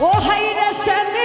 ও হাইরে সেমি